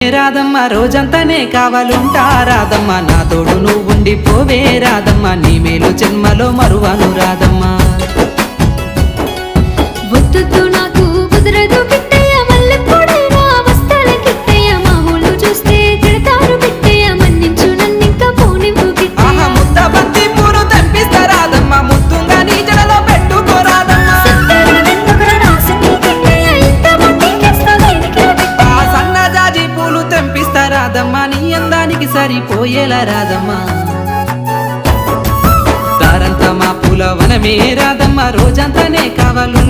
రాదమ్మ రోజంతానే కావాలుంటా రాదమ్మ నా తోడు నువ్వు ఉండిపోవే రాదమ్మ నీ మేలు జన్మలో మరువను రాదమ్మా రాదమ్మా నీ అందానికి సరిపోయేలా రాదమ్మా. దారంతా మా పూల వనమే రోజంతానే కావాలు